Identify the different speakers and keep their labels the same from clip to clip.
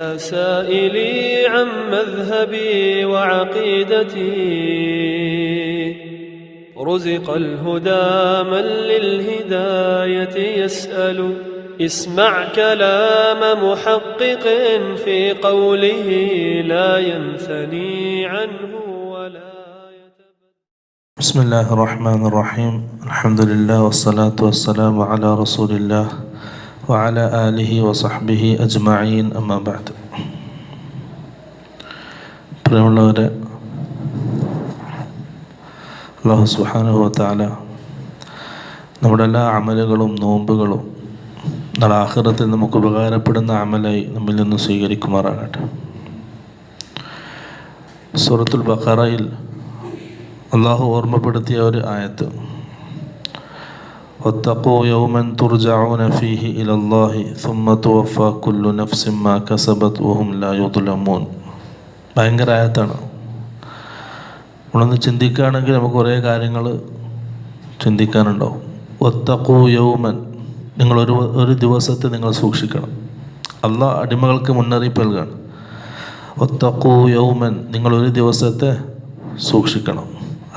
Speaker 1: سائلي عن مذهبي وعقيدتي. رزق الهدى من للهداية يسأل. اسمع كلام محقق في قوله لا ينثني عنه ولا
Speaker 2: بسم الله الرحمن الرحيم. الحمد لله والصلاة والسلام على رسول الله. وعلى آله وصحبه أجمعين أما بعد പ്രിയമുള്ളവരെ അള്ളാഹു സുഹാനുഹു താല നമ്മുടെ എല്ലാ അമലുകളും നോമ്പുകളും നാളെ ആഹ്റത്തിൽ നമുക്ക് ഉപകാരപ്പെടുന്ന അമലായി നമ്മിൽ നിന്ന് സ്വീകരിക്കുമാറാകട്ടെ സൂറത്തുൽ ബഖറയിൽ അള്ളാഹു ഓർമ്മപ്പെടുത്തിയ ഒരു ആയത്ത് واتقوا يوما ترجعون فيه إلى الله ثم توفى كل نفس ما كسبت وهم لا يظلمون ഭയങ്കര ആയത്താണ് നമ്മളൊന്ന് ചിന്തിക്കുകയാണെങ്കിൽ നമുക്ക് കുറേ കാര്യങ്ങൾ ചിന്തിക്കാനുണ്ടാവും ഒത്തക്കൂ യൗമൻ നിങ്ങളൊരു ഒരു ദിവസത്തെ നിങ്ങൾ സൂക്ഷിക്കണം അള്ളാഹ് അടിമകൾക്ക് മുന്നറിയിപ്പ് നൽകുകയാണ് ഒത്തക്കൂ യൗമൻ നിങ്ങളൊരു ദിവസത്തെ സൂക്ഷിക്കണം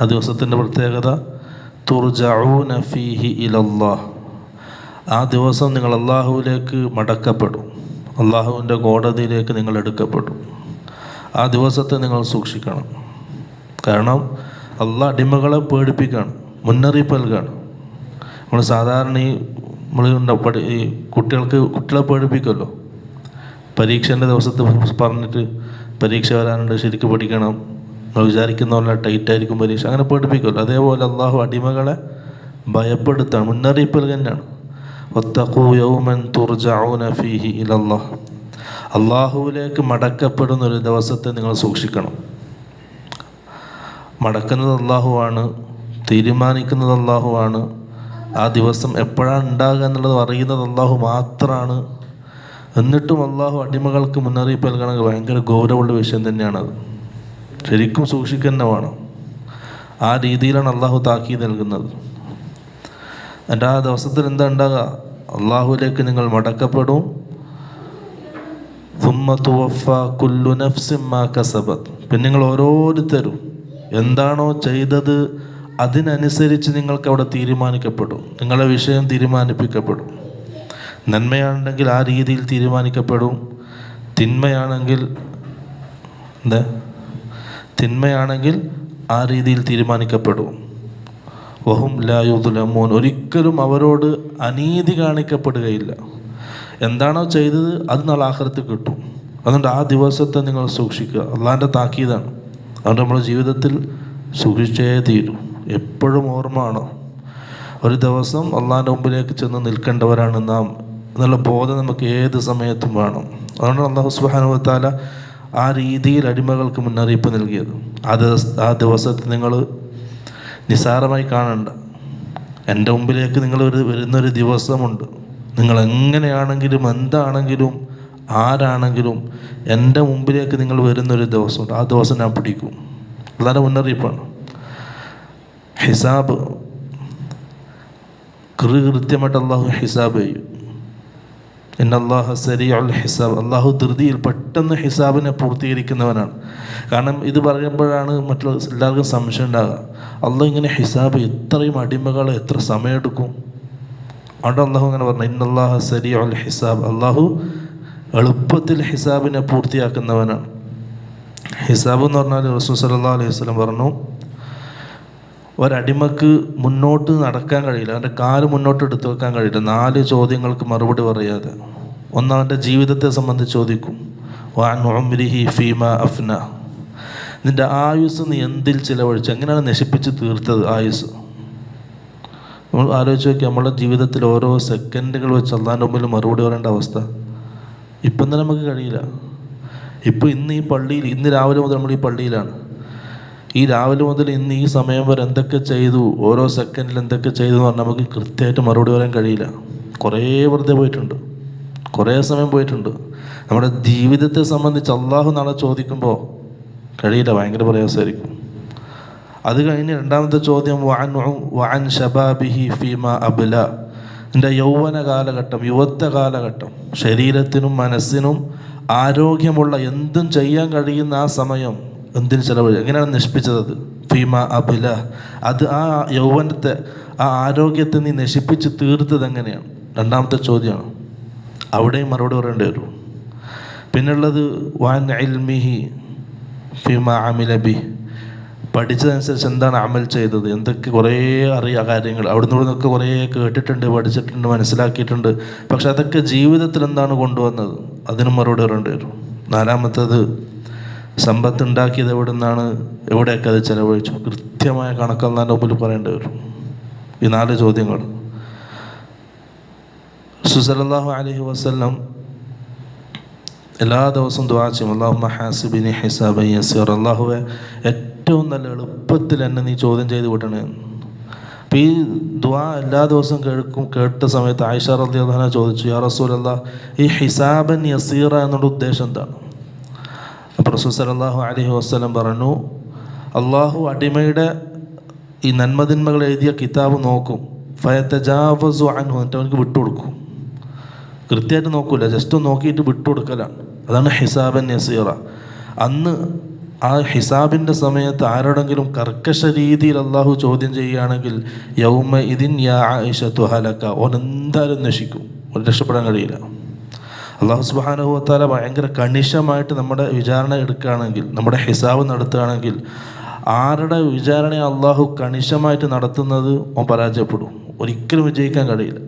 Speaker 2: ആ ദിവസത്തിൻ്റെ പ്രത്യേകത തുർജഊന ഫീഹി ഇലല്ലാഹ്. ആ ദിവസം നിങ്ങൾ അള്ളാഹുവിലേക്ക് മടക്കപ്പെടും. അള്ളാഹുവിന്റെ കോടതിയിലേക്ക് നിങ്ങൾ എടുക്കപ്പെടും. ആ ദിവസത്തെ നിങ്ങൾ സൂക്ഷിക്കണം. കാരണം അള്ളാഹ് അടിമകളെ പേടിപ്പിക്കുകയാണ് മുന്നറിയിപ്പ് നൽകുകയാണ് നമ്മൾ സാധാരണ ഈ നമ്മൾ പഠി ഈ കുട്ടികൾക്ക് കുട്ടികളെ പേടിപ്പിക്കുമല്ലോ. പരീക്ഷേന്റെ ദിവസത്തെ പറഞ്ഞിട്ട് പരീക്ഷ വരാനുണ്ട് ശരിക്കും പഠിക്കണം. വിചാരിക്കുന്ന പോലെ ടൈറ്റ് ആയിരിക്കും പരീക്ഷ. അങ്ങനെ പേടിപ്പിക്കുമല്ലോ അതേപോലെ അള്ളാഹു അടിമകളെ ഭയപ്പെടുത്താണ് മുന്നറിയിപ്പ് ഒത്തഖൂ യൗമൻ ഫീഹി അള്ളാഹുവിലേക്ക് മടക്കപ്പെടുന്ന ഒരു ദിവസത്തെ നിങ്ങൾ സൂക്ഷിക്കണം. മടക്കുന്നത് അള്ളാഹുവാണ് തീരുമാനിക്കുന്നത് അള്ളാഹുവാണ് ആ ദിവസം എപ്പോഴാണ് ഉണ്ടാകുക എന്നുള്ളത് അറിയുന്നത് അള്ളാഹു മാത്രമാണ് എന്നിട്ടും അള്ളാഹു അടിമകൾക്ക് മുന്നറിയിപ്പ് നൽകണമെങ്കിൽ ഭയങ്കര ഗൗരവമുള്ള വിഷയം തന്നെയാണത്. ശരിക്കും സൂക്ഷിക്കുന്നവാണ് ആ രീതിയിലാണ് അള്ളാഹു താക്കി നൽകുന്നത്. എന്റെ ആ ദിവസത്തിൽ എന്താ ഉണ്ടാകുക അള്ളാഹുവിലേക്ക് നിങ്ങൾ മടക്കപ്പെടും. പിന്നെ നിങ്ങൾ ഓരോരുത്തരും എന്താണോ ചെയ്തത് അതിനനുസരിച്ച് നിങ്ങൾക്ക് അവിടെ തീരുമാനിക്കപ്പെടും. നിങ്ങളുടെ വിഷയം തീരുമാനിപ്പിക്കപ്പെടും. നന്മയാണെങ്കിൽ ആ രീതിയിൽ തീരുമാനിക്കപ്പെടും. തിന്മയാണെങ്കിൽ എന്താ? തിന്മയാണെങ്കിൽ ആ രീതിയിൽ തീരുമാനിക്കപ്പെടും. വഹും ലായുദുലമോൻ ഒരിക്കലും അവരോട് അനീതി കാണിക്കപ്പെടുകയില്ല. എന്താണോ ചെയ്തത് അത് നാളെ ആഹ്റത്ത് കിട്ടും. അതുകൊണ്ട് ആ ദിവസത്തെ നിങ്ങൾ സൂക്ഷിക്കുക. അള്ളാന്റെ താക്കീതാണ്. അതുകൊണ്ട് നമ്മുടെ ജീവിതത്തിൽ സൂക്ഷിച്ചേ തീരും. എപ്പോഴും ഓർമ്മ ഒരു ദിവസം അള്ളാന്റെ മുമ്പിലേക്ക് ചെന്ന് നിൽക്കേണ്ടവരാണ് നാം. എന്നുള്ള ബോധം നമുക്ക് ഏത് സമയത്തും വേണം. അതുകൊണ്ട് അള്ളാഹു സുബാനുവത്താല ആ രീതിയിൽ അടിമകൾക്ക് മുന്നറിയിപ്പ് നൽകിയത്. ആ ദിവസ ആ ദിവസത്തെ നിങ്ങൾ നിസാരമായി കാണണ്ട. എന്റെ മുമ്പിലേക്ക് നിങ്ങൾ ഒരു വരുന്നൊരു ദിവസമുണ്ട്. നിങ്ങൾ എങ്ങനെയാണെങ്കിലും എന്താണെങ്കിലും ആരാണെങ്കിലും എന്റെ മുമ്പിലേക്ക് നിങ്ങൾ വരുന്നൊരു ദിവസമുണ്ട്. ആ ദിവസം ഞാൻ പിടിക്കും. വളരെ മുന്നറിയിപ്പാണ്. ഹിസാബ് കൃത്യമായിട്ട് അള്ളാഹു ഹിസാബ് ചെയ്യും. അള്ളാഹു സരിയുൽ ഹിസാബ്. അള്ളാഹു ധൃതിയിൽ പെട്ടെന്ന് ഹിസാബിനെ പൂർത്തീകരിക്കുന്നവനാണ്. കാരണം ഇത് പറയുമ്പോഴാണ് മറ്റുള്ള എല്ലാവർക്കും സംശയം ഉണ്ടാകുക അള്ളാഹു ഇങ്ങനെ ഹിസാബ് എത്രയും അടിമകൾ എത്ര സമയമെടുക്കും? അവിടെ അള്ളാഹു അങ്ങനെ പറഞ്ഞു ഇന്നല്ലാഹ സരിയുൽ ഹിസാബ്. അള്ളാഹു എളുപ്പത്തിൽ ഹിസാബിനെ പൂർത്തിയാക്കുന്നവനാണ്. ഹിസാബ് എന്ന് പറഞ്ഞാൽ റസൂൽ സല്ലല്ലാഹു അലൈഹി വസ്ലം പറഞ്ഞു ഒരടിമക്ക് മുന്നോട്ട് നടക്കാൻ കഴിയില്ല. അവന്റെ കാൽ മുന്നോട്ട് എടുത്തു വെക്കാൻ കഴിയില്ല. നാല് ചോദ്യങ്ങൾക്ക് മറുപടി പറയാതെ. ഒന്ന് അവന്റെ ജീവിതത്തെ സംബന്ധിച്ച് ചോദിക്കും. വാൻ ഉംരിഹി ഫീമ അഫ്ന. നിന്റെ ആയുസ് നീ എന്തിൽ ചിലവഴിച്ചു? എങ്ങനെയാണ് നശിപ്പിച്ച് തീർത്തത് ആയുസ് നമ്മൾ ആലോചിച്ച് നോക്കി നമ്മുടെ ജീവിതത്തിൽ ഓരോ സെക്കൻഡുകൾ വെച്ച് അള്ളാന്റെ മുമ്പിൽ മറുപടി പറയേണ്ട അവസ്ഥ. ഇപ്പം തന്നെ നമുക്ക് കഴിയില്ല. ഇപ്പോൾ ഇന്ന് ഈ പള്ളിയിൽ ഇന്ന് രാവിലെ മുതൽ നമ്മൾ ഈ പള്ളിയിലാണ്. ഈ രാവിലെ മുതൽ ഇന്ന് ഈ സമയം വരെ എന്തൊക്കെ ചെയ്തു? ഓരോ സെക്കൻഡിൽ എന്തൊക്കെ ചെയ്തു എന്ന് പറഞ്ഞാൽ നമുക്ക് കൃത്യമായിട്ട് മറുപടി പറയാൻ കഴിയില്ല. കുറേ വെറുതെ പോയിട്ടുണ്ട്. കുറേ സമയം പോയിട്ടുണ്ട്. നമ്മുടെ ജീവിതത്തെ സംബന്ധിച്ച് അള്ളാഹു നാളെ ചോദിക്കുമ്പോൾ കഴിയില്ല ഭയങ്കര പ്രയാസമായിരിക്കും. അത് കഴിഞ്ഞ് രണ്ടാമത്തെ ചോദ്യം വാൻ വാൻ ഷബാബിഹി ഫീമ അബുല. എന്റെ യൗവന കാലഘട്ടം യുവത്വ കാലഘട്ടം ശരീരത്തിനും മനസ്സിനും ആരോഗ്യമുള്ള എന്തും ചെയ്യാൻ കഴിയുന്ന ആ സമയം എന്തിന് ചിലവഴി എങ്ങനെയാണ് നശിപ്പിച്ചത് അത്? ഫീമ അബില അത് ആ യൗവനത്തെ ആ ആരോഗ്യത്തെ നീ നശിപ്പിച്ച് തീർത്തത് എങ്ങനെയാണ്? രണ്ടാമത്തെ ചോദ്യമാണ്. അവിടെയും മറുപടി പറയേണ്ടി വരും. പിന്നുള്ളത് വാൻ അൽമിഹി ഫിമ അമിലബി പഠിച്ചതനുസരിച്ച് എന്താണ് അമൽ ചെയ്തത്? എന്തൊക്കെ കുറേ അറിയ കാര്യങ്ങൾ. അവിടുന്ന് ഇവിടെ നിന്നൊക്കെ കുറേ കേട്ടിട്ടുണ്ട് പഠിച്ചിട്ടുണ്ട് മനസ്സിലാക്കിയിട്ടുണ്ട്. പക്ഷെ അതൊക്കെ ജീവിതത്തിൽ എന്താണ് കൊണ്ടുവന്നത്? അതിനും മറുപടി പറയേണ്ടി വരും. നാലാമത്തത് സമ്പത്ത് ഉണ്ടാക്കിയത് എവിടെ നിന്നാണ് എവിടെയൊക്കെ അത് ചിലവഴിച്ചു? കൃത്യമായ കണക്കെന്നാന്റെ മുമ്പിൽ പറയേണ്ടി വരും. ഈ നാല് ചോദ്യങ്ങൾ. സുസലല്ലാഹു അലഹി വസ്ലം എല്ലാ ദിവസവും ദുആ ചെയ്യും. അള്ളാഹു ഹാസിബിനി ഹിസാബൻ യസീർ അള്ളാഹുവെ ഏറ്റവും നല്ല എളുപ്പത്തിൽ എന്നെ നീ ചോദ്യം ചെയ്ത് വിടണേ. അപ്പോൾ ഈ ദുആ എല്ലാ ദിവസവും കേൾക്കും കേട്ട സമയത്ത് ആയിഷ അദ്ദേഹം ചോദിച്ചു യാ റസൂൽ ഈ ഹിസാബൻ യസീറ എന്നുള്ള ഉദ്ദേശം എന്താണ്? അപ്പോൾ റസൂൽ സലാഹു അലൈഹി വസ്ലം പറഞ്ഞു അള്ളാഹു അടിമയുടെ ഈ നന്മതിന്മകൾ എഴുതിയ കിതാബ് നോക്കും. ഫയത്തജാവസു അൻഹു എന്നിട്ട് അവനക്ക് വിട്ടുകൊടുക്കും. കൃത്യമായിട്ട് നോക്കൂല ജസ്റ്റ് നോക്കിയിട്ട് വിട്ടുകൊടുക്കലാണ് അതാണ് ഹിസാബൻ നസീറ. അന്ന് ആ ഹിസാബിന്റെ സമയത്ത് ആരോടെങ്കിലും കർക്കശ രീതിയിൽ അള്ളാഹു ചോദ്യം ചെയ്യുകയാണെങ്കിൽ യൗമ ഇതിൻ യാ ആയിഷത്തു ഹലക്ക ഓൻ എന്തായാലും നശിക്കും. ഒരു രക്ഷപ്പെടാൻ കഴിയില്ല. അള്ളാഹു സുബാനുഭവത്താല ഭയങ്കര കണിശമായിട്ട് നമ്മുടെ വിചാരണ എടുക്കുകയാണെങ്കിൽ നമ്മുടെ ഹിസാബ് നടത്തുകയാണെങ്കിൽ ആരുടെ വിചാരണ അള്ളാഹു കണിശമായിട്ട് നടത്തുന്നത് ഓ പരാജയപ്പെടും. ഒരിക്കലും വിജയിക്കാൻ കഴിയില്ല.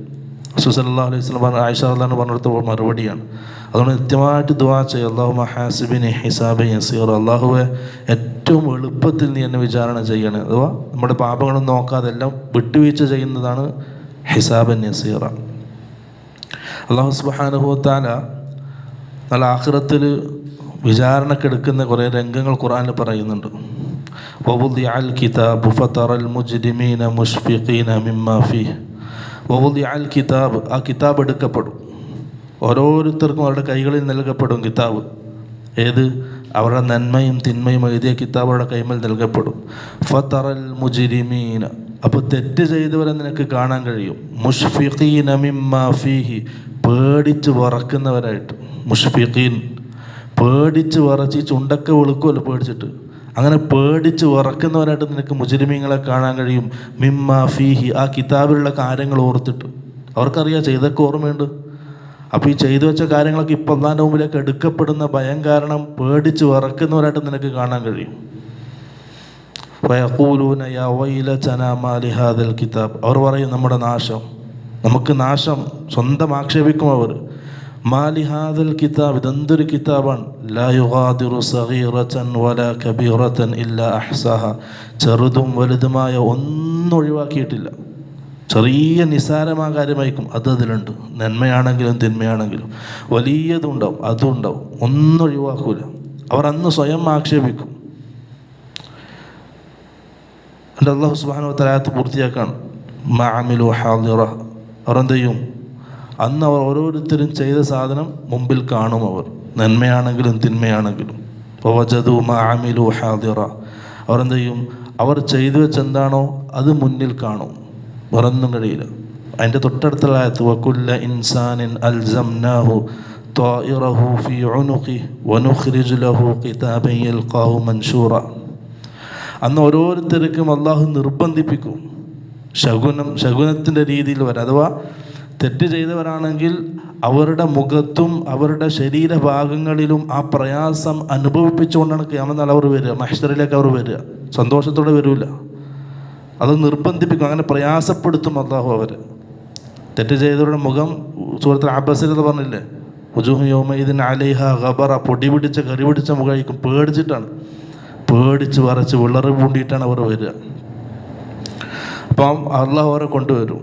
Speaker 2: സുസല്ലാ അലൈഹി സ്വലം ആയിഷ അള്ളഹാന്ന് പറഞ്ഞെടുത്ത മറുപടിയാണ്. അതുകൊണ്ട് കൃത്യമായിട്ട് ദുവാ ചെയ്യുക അള്ളാഹു മഹാസിബിനെ ഹിസാബെ യസീർ അള്ളാഹുവെ ഏറ്റവും എളുപ്പത്തിൽ നീ എന്നെ വിചാരണ ചെയ്യണേ. അഥവാ നമ്മുടെ പാപങ്ങളും നോക്കാതെ എല്ലാം വിട്ടുവീഴ്ച ചെയ്യുന്നതാണ് ഹിസാബൻ യസീറ. അള്ളാഹു സുബാനുഭവത്താല നല്ല ആഹ്റത്തിൽ വിചാരണക്കെടുക്കുന്ന കുറേ രംഗങ്ങൾ ഖുറാനിൽ പറയുന്നുണ്ട്. കിതാബ് ആ കിതാബ് എടുക്കപ്പെടും. ഓരോരുത്തർക്കും അവരുടെ കൈകളിൽ നൽകപ്പെടും കിതാബ്. ഏത്? അവരുടെ നന്മയും തിന്മയും എഴുതിയ കിതാബ് അവരുടെ കൈമേൽ നൽകപ്പെടും. ഫത്തറൽ മുജിരിമീന അപ്പോൾ തെറ്റ് ചെയ്തവരെ നിനക്ക് കാണാൻ കഴിയും. മുഷ്ഫിഖീൻ ഫീഹി. പേടിച്ച് വറക്കുന്നവരായിട്ട്. മുഷ്ഫിഖീൻ. പേടിച്ച് വറച്ച് ചുണ്ടൊക്കെ വെളുക്കുമല്ലോ പേടിച്ചിട്ട്. അങ്ങനെ പേടിച്ച് വറക്കുന്നവരായിട്ട് നിനക്ക് മുജരിമീങ്ങളെ കാണാൻ കഴിയും. മിമ്മ ഫീഹി. ആ കിതാബിലുള്ള കാര്യങ്ങൾ ഓർത്തിട്ട്. അവർക്കറിയാം ചെയ്തൊക്കെ ഓർമ്മയുണ്ട്. അപ്പോൾ ഈ ചെയ്തു വെച്ച കാര്യങ്ങളൊക്കെ ഇപ്പം അള്ളാന്റെ മുമ്പിലേക്ക് എടുക്കപ്പെടുന്ന ഭയം കാരണം പേടിച്ച് വറക്കുന്നവരായിട്ട് നിനക്ക് കാണാൻ കഴിയും. യാ ഹാദൽ കിതാബ്. അവർ പറയും നമ്മുടെ നാശം. നമുക്ക് നാശം സ്വന്തം ആക്ഷേപിക്കും അവർ. മാലി ഹാദൽ കിതാബ് ഇതെന്തൊരു കിതാബാണ്? ലാ യുഗാദിറു ചെറുതും വലുതുമായ ഒന്നും ഒഴിവാക്കിയിട്ടില്ല. ചെറിയ നിസാരമായ കാര്യമായിരിക്കും അത് അതിലുണ്ട്. നന്മയാണെങ്കിലും തിന്മയാണെങ്കിലും വലിയതും ഉണ്ടാവും അതും ഉണ്ടാവും. ഒന്നും ഒഴിവാക്കൂല. അവർ അന്ന് സ്വയം ആക്ഷേപിക്കും. എൻ്റെ അള്ളാഹു സുബാനു തലാത്ത് പൂർത്തിയാക്കാണ് മാമിലു ഹാദിറ അവർ എന്ത് ചെയ്യും അന്ന് അവർ ഓരോരുത്തരും ചെയ്ത സാധനം മുമ്പിൽ കാണും അവർ നന്മയാണെങ്കിലും തിന്മയാണെങ്കിലും വജതു മാമിലു ഹാദിറ അവർ എന്ത് ചെയ്യും അവർ ചെയ്തു വെച്ചെന്താണോ അത് മുന്നിൽ കാണും വേറൊന്നും കഴിയില്ല അതിൻ്റെ തൊട്ടടുത്തുള്ള ആയത്ത് വക്കുല്ല ഇൻസാനിൻ അൽസംനാഹു طائره في عنقه ونخرج له كتابا يلقاه منشورا അന്ന് ഓരോരുത്തർക്കും അള്ളാഹു നിർബന്ധിപ്പിക്കും. ശകുനം ശകുനത്തിന്റെ രീതിയിൽ വരാം. അഥവാ തെറ്റ് ചെയ്തവരാണെങ്കിൽ അവരുടെ മുഖത്തും അവരുടെ ശരീരഭാഗങ്ങളിലും ആ പ്രയാസം അനുഭവിപ്പിച്ചുകൊണ്ടാണ് ക്യാമനാൾ അവർ വരിക. മഹ്ഷറിലേക്ക് അവർ വരിക. സന്തോഷത്തോടെ വരില്ല അത് നിർബന്ധിപ്പിക്കും. അങ്ങനെ പ്രയാസപ്പെടുത്തും അള്ളാഹു അവർ തെറ്റ് ചെയ്തവരുടെ മുഖം സുഹൃത്തിൽ അബസിൽ എന്ന് പറഞ്ഞില്ലേ? യോമ ഇതിന് അലിഹ ഖബറ. പൊടി പിടിച്ച കറി പിടിച്ച മുഖമായിരിക്കും പേടിച്ചിട്ടാണ്. പേടിച്ച് വരച്ച് വിളറി പൂണ്ടിയിട്ടാണ് അവർ വരിക അപ്പം അള്ളാഹു അവരെ കൊണ്ടുവരും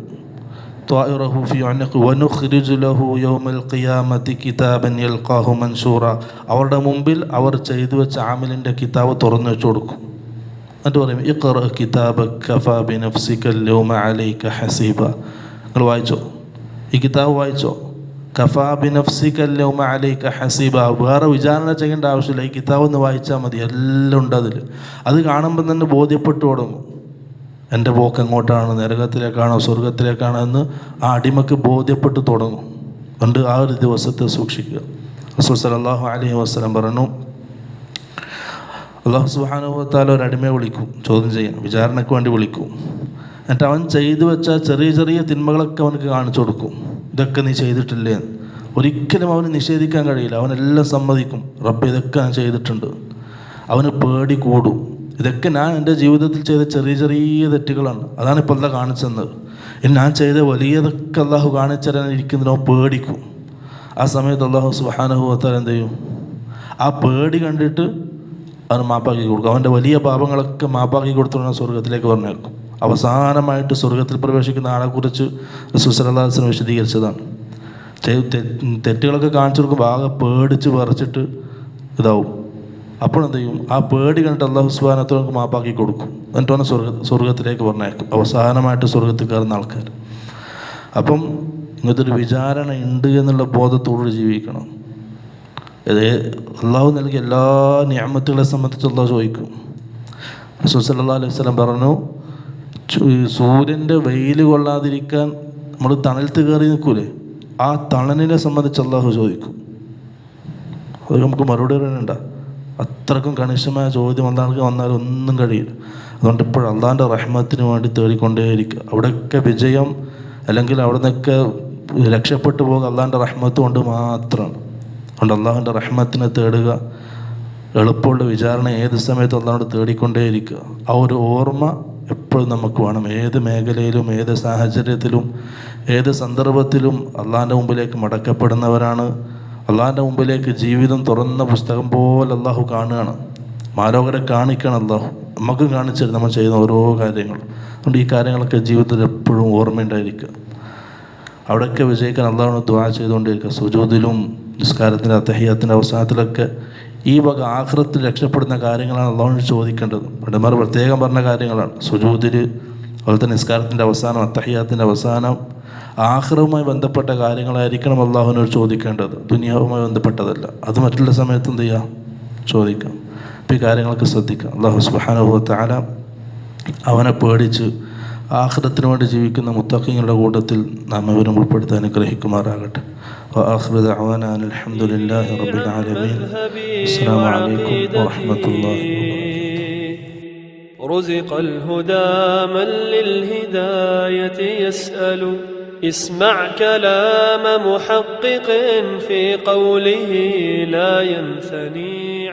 Speaker 2: طائره في عنق ونخرج له يوم القيامة كتابا يلقاه منشورا അവരുടെ മുമ്പിൽ അവർ ചെയ്തു വെച്ച ആമിലിൻ്റെ കിതാബ് തുറന്നു വെച്ചു കൊടുക്കും എന്നിട്ട് പറയും ഇഖറ കിതാബ് കഫാ ബി നഫ്സിക യൗമ അലൈക ഹസീബ നിങ്ങൾ വായിച്ചോ ഈ കിതാബ് വായിച്ചോ കഫാ ബി നഫ്സിക യൗമ അലൈക ഹസീബ. വേറെ വിചാരണ ചെയ്യേണ്ട ആവശ്യമില്ല. ഈ കിതാബ് ഒന്ന് വായിച്ചാൽ മതി. എല്ലാം ഉണ്ട് അതിൽ. അത് കാണുമ്പോൾ തന്നെ ബോധ്യപ്പെട്ടു തുടങ്ങും. എന്റെ പോക്ക് എങ്ങോട്ടാണ്? നരകത്തിലേക്കാണോ? സ്വർഗത്തിലേക്കാണോ എന്ന് ആ അടിമക്ക് ബോധ്യപ്പെട്ടു തുടങ്ങും. അതുകൊണ്ട് ആ ഒരു ദിവസത്തെ സൂക്ഷിക്കുക. റസൂൽ സല്ലല്ലാഹു അലൈഹി വസല്ലം പറഞ്ഞു അള്ളാഹു സുബാനുഭവത്താൽ ഒരു അടിമയെ വിളിക്കും. ചോദ്യം ചെയ്യാൻ വിചാരണയ്ക്ക് വേണ്ടി വിളിക്കും. എന്നിട്ട് അവൻ ചെയ്തു വെച്ച ചെറിയ ചെറിയ തിന്മകളൊക്കെ അവനക്ക് കാണിച്ചു കൊടുക്കും. ഇതൊക്കെ നീ ചെയ്തിട്ടില്ലേ? ഒരിക്കലും അവന് നിഷേധിക്കാൻ കഴിയില്ല. അവനെല്ലാം സമ്മതിക്കും. റബ്ബ് ഇതൊക്കെ ഞാൻ ചെയ്തിട്ടുണ്ട്. അവന് പേടി കൂടും. ഇതൊക്കെ ഞാൻ എന്റെ ജീവിതത്തിൽ ചെയ്ത ചെറിയ ചെറിയ തെറ്റുകളാണ്. അതാണ് ഇപ്പോൾ അല്ല കാണിച്ചെന്ന് ഇനി ഞാൻ ചെയ്ത വലിയതൊക്കെ അള്ളാഹു കാണിച്ചരാൻ ഇരിക്കുന്നതിനോ പേടിക്കും. ആ സമയത്ത് അള്ളാഹു സുബാനഹുവത്താൽ എന്ത് ചെയ്യും? ആ പേടി കണ്ടിട്ട് അവന് മാപ്പാക്കി കൊടുക്കും. അവന്റെ വലിയ പാപങ്ങളൊക്കെ മാപ്പാക്കി കൊടുത്തോണ്ട് സ്വർഗത്തിലേക്ക് പറഞ്ഞേക്കും. അവസാനമായിട്ട് സ്വർഗത്തിൽ പ്രവേശിക്കുന്ന ആളെക്കുറിച്ച് സുസലദാസിന് വിശദീകരിച്ചതാണ്. തെറ്റുകളൊക്കെ കാണിച്ചു കൊടുക്കുമ്പോൾ ആകെ പേടിച്ച് പറിച്ചിട്ട് ഇതാവും. അപ്പോഴെന്ത് ചെയ്യും? ആ പേടി കണ്ടിട്ട് അള്ളാഹു സുബാനത്തോർക്ക് മാപ്പാക്കി കൊടുക്കും. എന്നിട്ട് അവനെ സ്വർഗ സ്വർഗത്തിലേക്ക് പറഞ്ഞേക്കും അവസാനമായിട്ട് സ്വർഗത്തിൽ കയറുന്ന ആൾക്കാർ. അപ്പം ഇങ്ങനത്തെ ഒരു വിചാരണ ഉണ്ട് എന്നുള്ള ബോധത്തോടുകൂടി ജീവിക്കണം. ഇത് അള്ളാഹു നൽകിയ എല്ലാ നിയമത്തുകളെ സംബന്ധിച്ച് അള്ളാഹു ചോദിക്കും. റസൂൽ അലൈഹി വസല്ലം പറഞ്ഞു സൂര്യന്റെ വെയിൽ കൊള്ളാതിരിക്കാൻ നമ്മൾ തണലത്ത് കയറി നിൽക്കൂലേ? ആ തണലിനെ സംബന്ധിച്ച് അള്ളാഹു ചോദിക്കും. അത് നമുക്ക് മറുപടി പറയണ്ട അത്രക്കും കണിശമായ ചോദ്യം അള്ളാഹ്ക്ക് വന്നാൽ ഒന്നും കഴിയില്ല. അതുകൊണ്ട് ഇപ്പോൾ അള്ളാഹിന്റെ റഹ്മത്തിന് വേണ്ടി തേടിക്കൊണ്ടേയിരിക്കുക. അവിടെയൊക്കെ വിജയം അല്ലെങ്കിൽ അവിടെ നിന്നൊക്കെ രക്ഷപ്പെട്ടു പോകുക അള്ളാഹിന്റെ റഹ്മത്ത് കൊണ്ട് മാത്രമാണ് അതുകൊണ്ട് അള്ളാഹുവിന്റെ റഹ്മത്തിനെ തേടുക എളുപ്പമുള്ള വിചാരണ ഏത് സമയത്തും അള്ളാഹോട് തേടിക്കൊണ്ടേയിരിക്കുക. ആ ഒരു ഓർമ്മ എപ്പോഴും നമുക്ക് വേണം. ഏത് മേഖലയിലും ഏത് സാഹചര്യത്തിലും ഏത് സന്ദർഭത്തിലും അള്ളാഹിന്റെ മുമ്പിലേക്ക് മടക്കപ്പെടുന്നവരാണ്. അള്ളാഹിന്റെ മുമ്പിലേക്ക് ജീവിതം തുറന്ന പുസ്തകം പോലെ അള്ളാഹു കാണുകയാണ്. മാലോകരെ കാണിക്കണം അള്ളാഹു നമുക്ക് കാണിച്ചിട്ട് നമ്മൾ ചെയ്യുന്ന ഓരോ കാര്യങ്ങളും. അതുകൊണ്ട് ഈ കാര്യങ്ങളൊക്കെ ജീവിതത്തിൽ എപ്പോഴും ഓർമ്മയുണ്ടായിരിക്കുക. അവിടെയൊക്കെ വിജയിക്കാൻ അള്ളാഹുവിനെ ദ്വാ ചെയ്തുകൊണ്ടിരിക്കുക. സുജോതിലും നിസ്കാരത്തിന്റെ അത്തഹ്യത്തിന്റെ അവസാനത്തിലൊക്കെ ഈ വക ആഹ്റത്തിൽ രക്ഷപ്പെടുന്ന കാര്യങ്ങളാണ് അള്ളാഹു ചോദിക്കേണ്ടത്. പണ്ടന്മാർ പ്രത്യേകം പറഞ്ഞ കാര്യങ്ങളാണ്. സുജൂതിൽ അതുപോലെ തന്നെ നിസ്കാരത്തിന്റെ അവസാനം അത്തഹ്യാത്തിന്റെ അവസാനം ആഹ്റവുമായി ബന്ധപ്പെട്ട കാര്യങ്ങളായിരിക്കണം അള്ളാഹുവിനോട് ചോദിക്കേണ്ടത്. ദുനിയാവുമായി ബന്ധപ്പെട്ടതല്ല. അത് മറ്റുള്ള സമയത്ത് എന്ത് ചെയ്യാം? ചോദിക്കാം. അപ്പോൾ ഈ കാര്യങ്ങളൊക്കെ ശ്രദ്ധിക്കാം. അള്ളാഹു സുബാനുഭവത്തെ ആല അവനെ പേടിച്ച് ആഹ്റത്തിന് വേണ്ടി ജീവിക്കുന്ന മുത്തഖിങ്ങളുടെ കൂട്ടത്തിൽ നാം അവരും ഉൾപ്പെടുത്തി അനുഗ്രഹിക്കുമാറാകട്ടെ وآخر دعوانا أن الحمد لله رب العالمين السلام عليكم ورحمة الله وبركاته
Speaker 1: رزق الهدى من للهداية يسأل اسمع كلام محقق في قوله لا ينثني